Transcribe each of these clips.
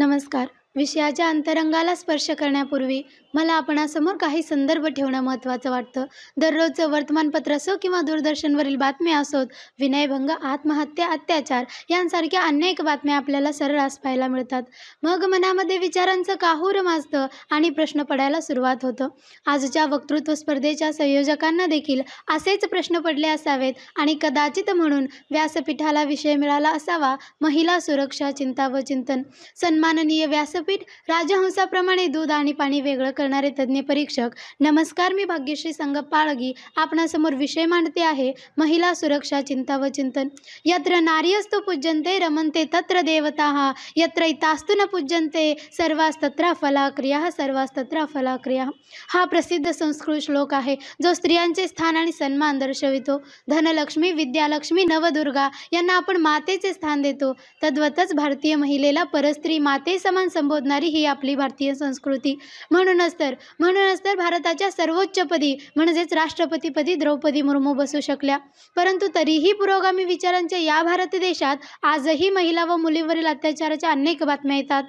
नमस्कार. विषयाच्या अंतरंगाला स्पर्श करण्यापूर्वी मला आपणासमोर काही संदर्भ ठेवणं महत्त्वाचं वाटतं. दररोजचं वर्तमानपत्र असो किंवा दूरदर्शनवरील बातम्या असोत विनयभंग आत्महत्या अत्याचार यांसारख्या अनेक बातम्या आपल्याला सर्रास पाहायला मिळतात. मग मनामध्ये विचारांचं काहूर माजतं आणि प्रश्न पडायला सुरुवात होतं. आजच्या वक्तृत्व स्पर्धेच्या संयोजकांना देखील असेच प्रश्न पडले असावेत आणि कदाचित म्हणून व्यासपीठाला विषय मिळाला असावा महिला सुरक्षा चिंता व चिंतन. सन्माननीय व्यास व्यासपीठ राजहंसाप्रमाणे दूध आणि पाणी वेगळं करणारे तज्ज्ञ परीक्षक. नमस्कार मी भाग्यश्री संगप पाळगी आपणासमोर विषय मांडते आहे महिला सुरक्षा चिंता व चिंतन. यत्र नार्यस्तु पूज्यन्ते रमन्ते तत्र देवता. यत्र इतास्तु न पूज्यन्ते सर्वास्तत्र फलाक्रिया सर्वास्तत्र फलाक्रिया. हा प्रसिद्ध संस्कृत श्लोक आहे जो स्त्रियांचे स्थान आणि सन्मान दर्शवितो. धनलक्ष्मी विद्यालक्ष्मी नवदुर्गा यांना आपण मातेचे स्थान देतो. तद्वतच भारतीय महिलेला परस्त्री माते समान संबोधणारी ही आपली भारतीय संस्कृती. म्हणूनच तर म्हणूनच तर भारताच्या सर्वोच्चपदी म्हणजेच राष्ट्रपतीपदी द्रौपदी मुर्मू बसू शकल्या. परंतु तरीही पुरोगामी विचारांच्या या भारत देशात आजही महिला व मुलीवरील अत्याचाराच्या अनेक बातम्या येतात.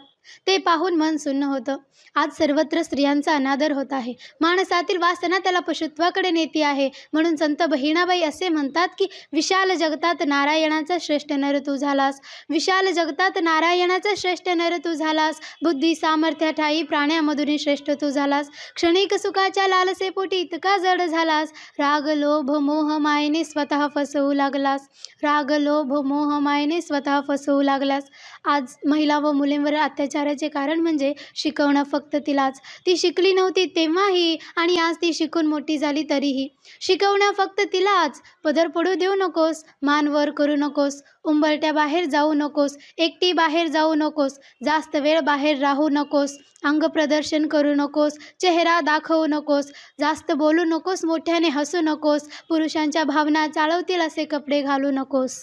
ते पाहून मन सुन्न होतं. आज सर्वत्र स्त्रियांचा अनादर होत आहे. माणसातील वासना त्याला पशुत्वाकडे नेती आहे. म्हणून संत बहिणाबाई असे म्हणतात की विशाल जगतात नारायणाचा श्रेष्ठ नर तू झालास. विशाल जगतात नारायणाचा श्रेष्ठ नर तू झालास. बुद्धी सामर्थ्य ठाई प्राण्यामधुनी श्रेष्ठ तू झालास. क्षणिक सुखाच्या लालसेपोटी इतका जड झालास. राग लोभ मोह मायेने स्वतः फसवू लागलास. राग लोभ मोह मायेने स्वतः फसवू लागलास. आज महिला व मुलींवर अत्याचार विचाराचे कारण म्हणजे शिकवणं फक्त तिलाच. ती शिकली नव्हती तेव्हाही आणि आज ती शिकून मोठी झाली तरीही. शिकवणं फक्त तिलाच. पदर पडू देऊ नकोस. मान वर करू नकोस. उंबरट्या बाहेर जाऊ नकोस. एकटी बाहेर जाऊ नकोस. जास्त वेळ बाहेर राहू नकोस. अंग प्रदर्शन करू नकोस. चेहरा दाखवू नकोस. जास्त बोलू नकोस. मोठ्याने हसू नकोस. पुरुषांच्या भावना चालवतील असे कपडे घालू नकोस.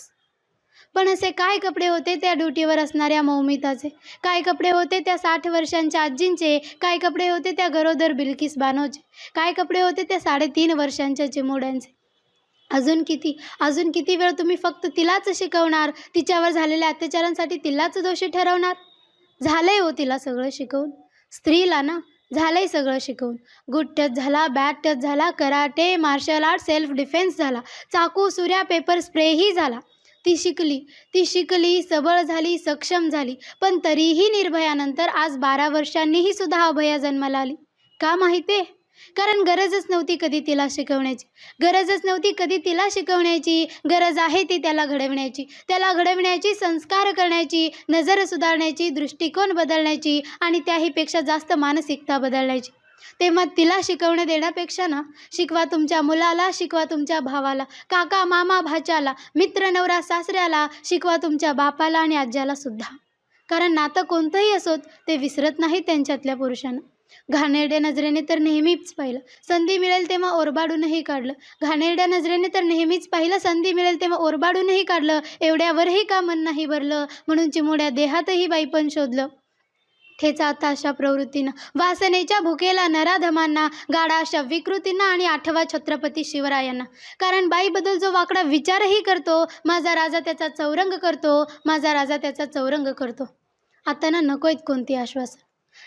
पण असे काय कपडे होते त्या ड्युटीवर असणाऱ्या मौमिताचे? काय कपडे होते त्या साठ वर्षांच्या आजींचे? काय कपडे होते त्या गरोदर बिल्किस बानोचे? काय कपडे होते त्या साडेतीन वर्षांच्या चिमुड्यांचे? अजून किती? अजून किती वेळ तुम्ही फक्त तिलाच शिकवणार? तिच्यावर झालेल्या अत्याचारांसाठी तिलाच दोषी ठरवणार? झालंय हो तिला सगळं शिकवून. स्त्रीला ना? झालंय सगळं शिकवून. गुड टच झाला बॅट टच झाला karate martial art self defence झाला चाकू सुऱ्या पेपर स्प्रेही झाला. ती शिकली. ती शिकली सबळ झाली सक्षम झाली. पण तरीही निर्भयानंतर आज बारा वर्षांनीही सुद्धा अभया जन्माला आली. का माहिती आहे? कारण गरजच नव्हती कधी तिला शिकवण्याची. गरजच नव्हती कधी तिला शिकवण्याची. गरज आहे ती त्याला घडवण्याची. त्याला घडवण्याची संस्कार करण्याची नजर सुधारण्याची दृष्टिकोन बदलण्याची आणि त्याहीपेक्षा जास्त मानसिकता बदलण्याची. तेव्हा तिला शिकवणे देण्यापेक्षा ना शिकवा तुमच्या मुलाला शिकवा तुमच्या भावाला काका मामा भाच्याला मित्र नवरा सासऱ्याला शिकवा तुमच्या बापाला आणि आज्याला सुद्धा. कारण नातं कोणतंही असोत ते विसरत नाही त्यांच्यातल्या पुरुषांना. घाणेरड्या नजरेने तर नेहमीच पाहिलं. संधी मिळेल तेव्हा ओरबाडूनही काढलं. घाणेरड्या नजरेने तर नेहमीच पाहिलं. संधी मिळेल तेव्हा ओरबाडूनही काढलं. एवढ्यावरही का मन नाही भरलं? म्हणून चिमुड्या देहातही बाईपण शोधलं. ठेचा आता अशा प्रवृत्तीनं. वासनेच्या भुकेला नराधमांना गाडा अशा विकृतींना आणि आठवा छत्रपती शिवरायांना. कारण बाईबद्दल जो वाकडा विचारही करतो माझा राजा त्याचा चौरंग करतो माझा राजा त्याचा चौरंग करतो. आता ना नको आहेत कोणती आश्वासन.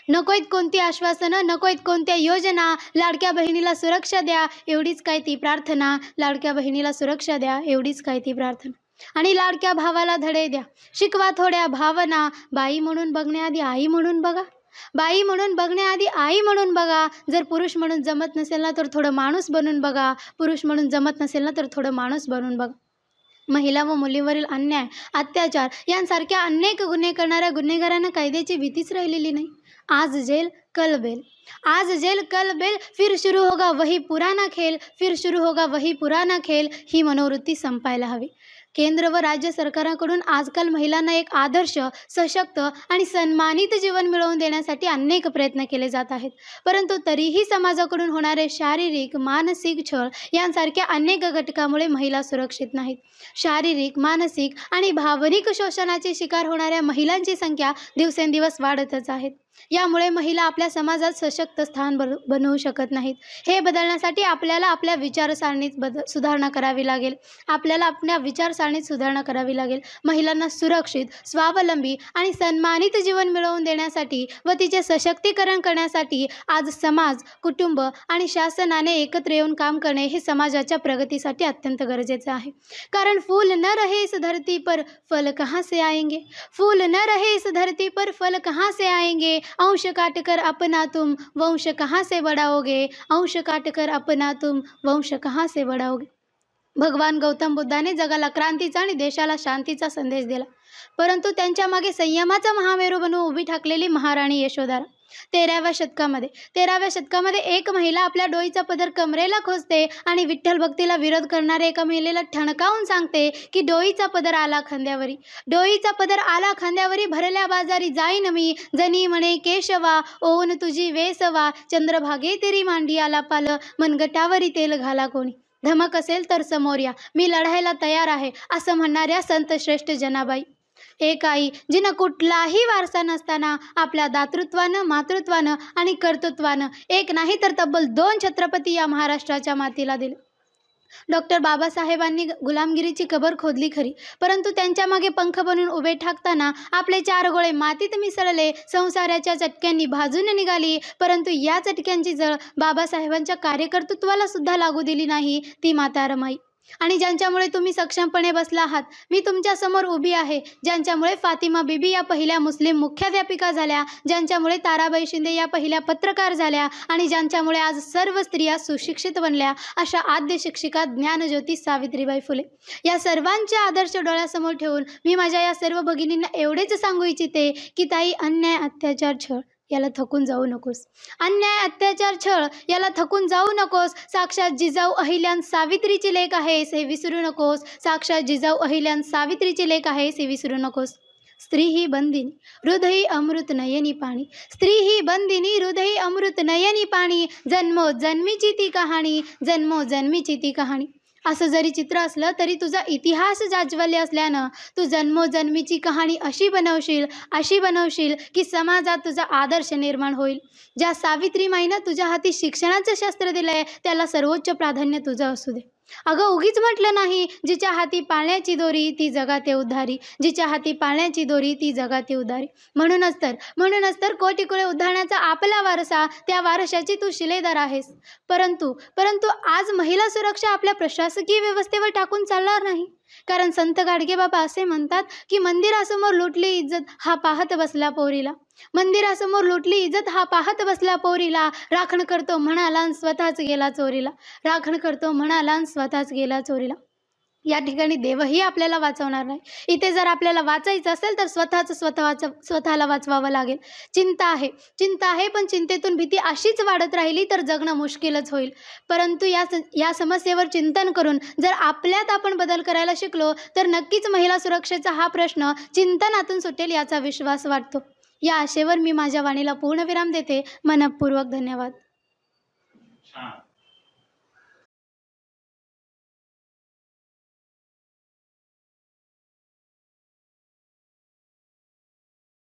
नको आहेत कोणती आश्वासनं नको आहेत कोणत्या योजना लाडक्या बहिणीला सुरक्षा द्या एवढीच काय ती प्रार्थना. लाडक्या बहिणीला सुरक्षा द्या एवढीच काय ती प्रार्थना. आणि लाडक्या भावाला धडे द्या. शिकवा थोड्या भावना. बाई म्हणून बघण्याआधी आई म्हणून बघा. बाई म्हणून बघण्याआधी आई म्हणून बघा. जर पुरुष म्हणून जमत नसेल ना तर थोडं माणूस बनून बघा. पुरुष म्हणून जमत नसेल ना तर थोडं माणूस बनून बघा. महिला व मुलीवरील अन्याय अत्याचार यांसारख्या अनेक गुन्हे करणाऱ्या गुन्हेगारांना कायद्याची भीतीच राहिलेली नाही. आज जेल कल बेल. आज जेल कल बेल फिर शुरू होगा वही पुराना खेल फिर शुरू होगा वही पुराना खेल ही मनोवृत्ती संपायला हवी. केंद्र व राज्य सरकारांकडून आजकाल महिलांना एक आदर्श सशक्त आणि सन्मानित जीवन मिळवून देण्यासाठी अनेक प्रयत्न केले जात आहेत. परंतु तरीही समाजाकडून होणारे शारीरिक मानसिक छळ यांसारख्या अनेक घटकामुळे महिला सुरक्षित नाहीत. शारीरिक मानसिक आणि भावनिक शोषणाचे शिकार होणाऱ्या महिलांची संख्या दिवसेंदिवस वाढतच आहेत यामुळे महिला आपल्या समाजात सशक्त स्थान बन बनवू शकत नाहीत. हे बदलण्यासाठी आपल्याला आपल्या विचारसारणीत बद सुधारणा करावी लागेल. आपल्याला आपल्या विचारसारणीत सुधारणा करावी लागेल. महिलांना सुरक्षित स्वावलंबी आणि सन्मानित जीवन मिळवून देण्यासाठी व तिचे सशक्तीकरण करण्यासाठी आज समाज कुटुंब आणि शासनाने एकत्र येऊन काम करणे हे समाजाच्या प्रगतीसाठी अत्यंत गरजेचं आहे. कारण फूल न रहे इस धरती पर फल कहाँ से आएंगे? फूल न रहे इस धरती पर फल कहाँ से आएंगे? अंश काटकर अपना तुम वंश कहाँ से बढ़ाओगे? अंश काटकर अपना तुम वंश कहाँ से बढ़ाओगे? भगवान गौतम बुद्धाने जगाला क्रांतीचा आणि देशाला शांतीचा संदेश दिला. परंतु त्यांच्या मागे संयमाचा महामेरू बनून उभी ठाकलेली महाराणी यशोधरा. तेराव्या शतकामध्ये तेराव्या शतकामध्ये एक महिला आपल्या डोईचा पदर कमरेला खोचते आणि विठ्ठल भक्तीला विरोध करणाऱ्या एका महिलेला ठणकावून सांगते की डोईचा पदर आला खांद्यावरी. डोईचा पदर आला खांद्यावरी भरल्या बाजारी जाईन मी. जनी म्हणे केशवा ओन तुझी वेसवा. चंद्रभागे तेरी मांडी आला पाल. मनगटावरी तेल घाला कोणी. धमक असेल तर समोर या. मी लढायला तयार आहे असं म्हणणाऱ्या संत श्रेष्ठ जनाबाई. एक आई जिनं कुठलाही वारसा नसताना आपल्या दातृत्वानं मातृत्वानं आणि कर्तृत्वानं एक नाही तर तब्बल दोन छत्रपती या महाराष्ट्राच्या मातीला दिले. डॉक्टर बाबासाहेबांनी गुलामगिरीची कबर खोदली खरी परंतु त्यांच्या मागे पंख बनून उभे ठाकताना आपले चार गोळे मातीत मिसळले संसाराच्या चटक्यांनी भाजून निघाली परंतु या चटक्यांची जळ बाबासाहेबांच्या कार्यकर्तृत्वाला सुद्धा लागू दिली नाही ती माता रमाई. आणि ज्यांच्यामुळे तुम्ही सक्षमपणे बसला आहात मी तुमच्यासमोर उभी आहे ज्यांच्यामुळे फातिमा बिबी या पहिल्या मुस्लिम मुख्याध्यापिका झाल्या ज्यांच्यामुळे ताराबाई शिंदे या पहिल्या पत्रकार झाल्या आणि ज्यांच्यामुळे आज सर्व स्त्रिया सुशिक्षित बनल्या अशा आद्य शिक्षिका ज्ञानज्योती सावित्रीबाई फुले. या सर्वांच्या आदर्श डोळ्यासमोर ठेवून मी माझ्या या सर्व भगिनींना एवढेच सांगू इच्छिते की ताई अन्याय अत्याचार छळ. याला थकून जाऊ नकोस. अन्याय अत्याचार छळ याला थकून जाऊ नकोस. साक्षात जिजाऊ अहिल्यान सावित्रीची लेख आहेस हे विसरू नकोस. साक्षात जिजाऊ अहिल्यान सावित्रीची लेख आहेस हे विसरू नकोस. स्त्री ही बंदिनी हृदयी अमृत नयनी पाणी. स्त्री ही बंदिनी हृदयी अमृत नयनी पाणी. जन्मो जन्मीची ती कहाणी जन्मो जन्मीची ती कहाणी. असं जरी चित्र असलं तरी तुझा इतिहास जाज्वल्य असल्यानं तू जन्मोजन्मीची कहाणी अशी बनवशील अशी बनवशील की समाजात तुझा आदर्श निर्माण होईल. ज्या सावित्रीमाईनं तुझ्या हाती शिक्षणाचं शस्त्र दिलं आहे त्याला सर्वोच्च प्राधान्य तुझं असू दे. अगं उगीच म्हटलं नाही जिच्या हाती पाळण्याची दोरी ती जगाते उद्धारी. जिच्या हाती पाळण्याची दोरी ती जगाते उद्धारी. म्हणूनच तर म्हणूनच तर कोटीकुळे उद्धारण्याचा आपला वारसा त्या वारशाची तू शिलेदार आहेस. परंतु परंतु आज महिला सुरक्षा आपल्या प्रशासकीय व्यवस्थेवर टाकून चालणार नाही. कारण संत गाडगे बाबा असे म्हणतात की मंदिरासमोर लुटली इज्जत हा पाहत बसला पोरीला. मंदिरासमोर लुटली इज्जत हा पाहत बसला पोरीला. राखण करतो म्हणाला आणि स्वतःच गेला चोरीला. राखण करतो म्हणाला आणि स्वतःच गेला चोरीला. या ठिकाणी देवही आपल्याला वाचवणार नाही. इथे जर आपल्याला वाचायचं असेल तर स्वतःचं स्वतः वाच स्वतःला वाचवावं लागेल. चिंता आहे. चिंता आहे पण चिंतेतून भीती अशीच वाढत राहिली तर जगणं मुश्किलच होईल. परंतु या स या समस्येवर चिंतन करून जर आपल्यात आपण बदल करायला शिकलो तर नक्कीच महिला सुरक्षेचा हा प्रश्न चिंतनातून सुटेल याचा विश्वास वाटतो. या आशेवर मी माझ्या वाणीला पूर्णविराम देते. मनपूर्वक धन्यवाद. छान.